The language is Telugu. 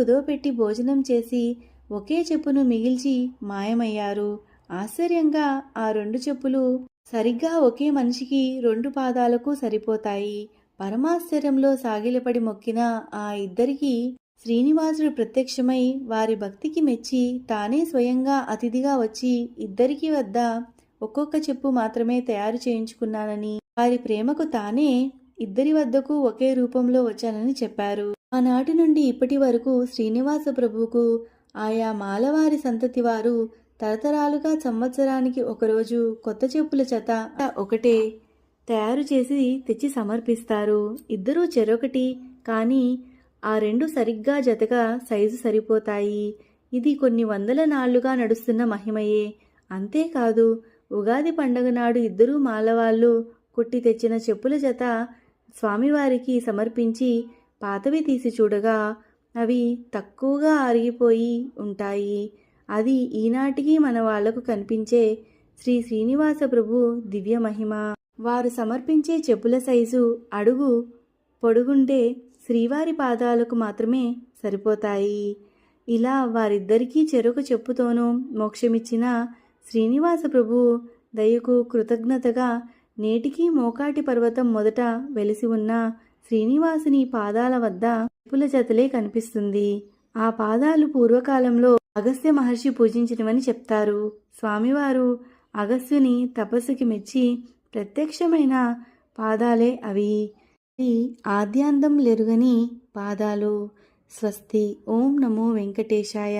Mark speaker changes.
Speaker 1: కుదవపెట్టి భోజనం చేసి ఒకే చెప్పును మిగిల్చి మాయమయ్యారు. ఆశ్చర్యంగా ఆ రెండు చెప్పులు సరిగ్గా ఒకే మనిషికి రెండు పాదాలకు సరిపోతాయి. పరమాశ్చర్యంలో సాగిలపడి మొక్కిన ఆ ఇద్దరికీ శ్రీనివాసుడు ప్రత్యక్షమై వారి భక్తికి మెచ్చి తానే స్వయంగా అతిథిగా వచ్చి ఇద్దరికి వద్ద ఒక్కొక్క చెప్పు మాత్రమే తయారు చేయించుకున్నానని వారి ప్రేమకు తానే ఇద్దరి వద్దకు ఒకే రూపంలో వచ్చానని చెప్పారు. ఆనాటి నుండి ఇప్పటి వరకు శ్రీనివాస ప్రభువుకు ఆయా మాలవారి సంతతి వారు తరతరాలుగా సంవత్సరానికి ఒకరోజు కొత్త చెప్పుల చేత ఒకటే తయారు చేసి తెచ్చి సమర్పిస్తారు. ఇద్దరూ చెరొకటి కానీ ఆ రెండు సరిగ్గా జతగా సైజు సరిపోతాయి. ఇది కొన్ని వందల నాళ్ళుగా నడుస్తున్న మహిమయే. అంతేకాదు ఉగాది పండగ నాడు ఇద్దరూ మాలవాళ్ళు కొట్టి తెచ్చిన చెప్పుల జత స్వామివారికి సమర్పించి పాతవి తీసి చూడగా అవి తక్కువగా ఆరిగిపోయి ఉంటాయి. అది ఈనాటికి మన వాళ్ళకు కనిపించే శ్రీ శ్రీనివాస ప్రభు దివ్య మహిమ. వారు సమర్పించే చెప్పుల సైజు అడుగు పొడుగుండే శ్రీవారి పాదాలకు మాత్రమే సరిపోతాయి. ఇలా వారిద్దరికీ చెరొక చెప్పుతోనూ మోక్షమిచ్చిన శ్రీనివాస ప్రభు దయకు కృతజ్ఞతగా నేటికీ మోకాటి పర్వతం మొదట వెలిసి ఉన్న శ్రీనివాసుని పాదాల వద్ద చెప్పుల జతలే కనిపిస్తుంది. ఆ పాదాలు పూర్వకాలంలో అగస్త్య మహర్షి పూజించినవని చెప్తారు. స్వామివారు అగస్త్యుని తపస్సుకి మెచ్చి ప్రత్యక్షమైన పాదాలే అవి. ఆద్యాంతం లెరుగని పాదాలు. స్వస్తి. ఓం నమో వెంకటేశాయ.